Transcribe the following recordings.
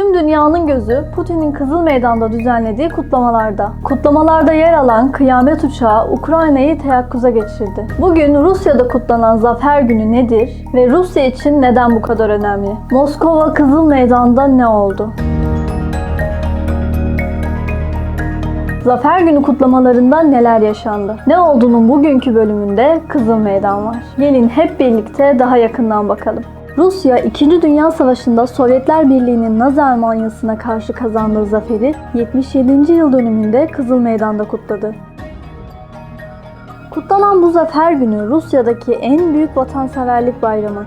Tüm dünyanın gözü Putin'in Kızıl Meydan'da düzenlediği kutlamalarda. Kutlamalarda yer alan kıyamet uçağı Ukrayna'yı teyakkuza geçirdi. Bugün Rusya'da kutlanan Zafer Günü nedir ve Rusya için neden bu kadar önemli? Moskova Kızıl Meydan'da ne oldu? Zafer Günü kutlamalarında neler yaşandı? Ne olduğunun bugünkü bölümünde Kızıl Meydan var. Gelin hep birlikte daha yakından bakalım. Rusya 2. Dünya Savaşı'nda Sovyetler Birliği'nin Nazi Almanyası'na karşı kazandığı zaferi 77. yıl dönümünde Kızıl Meydan'da kutladı. Kutlanan bu zafer günü Rusya'daki en büyük vatanseverlik bayramı.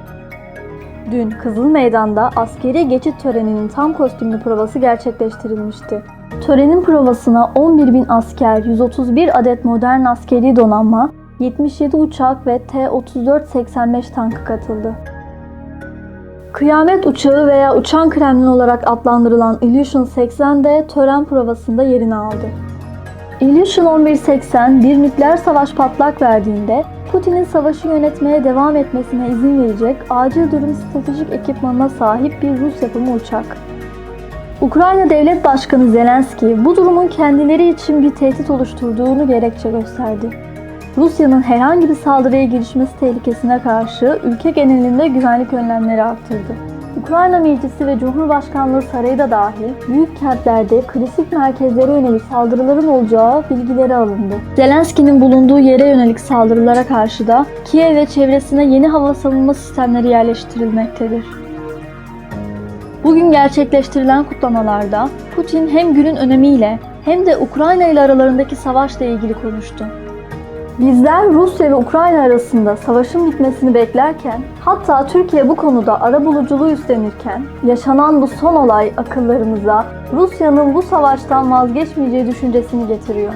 Dün Kızıl Meydan'da askeri geçit töreninin tam kostümlü provası gerçekleştirilmişti. Törenin provasına 11 bin asker, 131 adet modern askeri donanma, 77 uçak ve T-34-85 tankı katıldı. Kıyamet uçağı veya uçan Kremlin olarak adlandırılan Ilyushin 80 de tören provasında yerini aldı. Ilyushin 1180 bir nükleer savaş patlak verdiğinde Putin'in savaşı yönetmeye devam etmesine izin verecek acil durum stratejik ekipmanına sahip bir Rus yapımı uçak. Ukrayna Devlet Başkanı Zelenski bu durumun kendileri için bir tehdit oluşturduğunu gerekçe gösterdi. Rusya'nın herhangi bir saldırıya girişmesi tehlikesine karşı ülke genelinde güvenlik önlemleri arttırdı. Ukrayna Meclisi ve Cumhurbaşkanlığı Sarayı da dahil büyük kentlerde klasik merkezlere yönelik saldırıların olacağı bilgileri alındı. Zelenski'nin bulunduğu yere yönelik saldırılara karşı da Kiev ve çevresine yeni hava savunma sistemleri yerleştirilmektedir. Bugün gerçekleştirilen kutlamalarda Putin hem günün önemiyle hem de Ukrayna ile aralarındaki savaşla ilgili konuştu. Bizler Rusya ve Ukrayna arasında savaşın bitmesini beklerken, hatta Türkiye bu konuda arabuluculuğu üstlenirken, yaşanan bu son olay akıllarımıza Rusya'nın bu savaştan vazgeçmeyeceği düşüncesini getiriyor.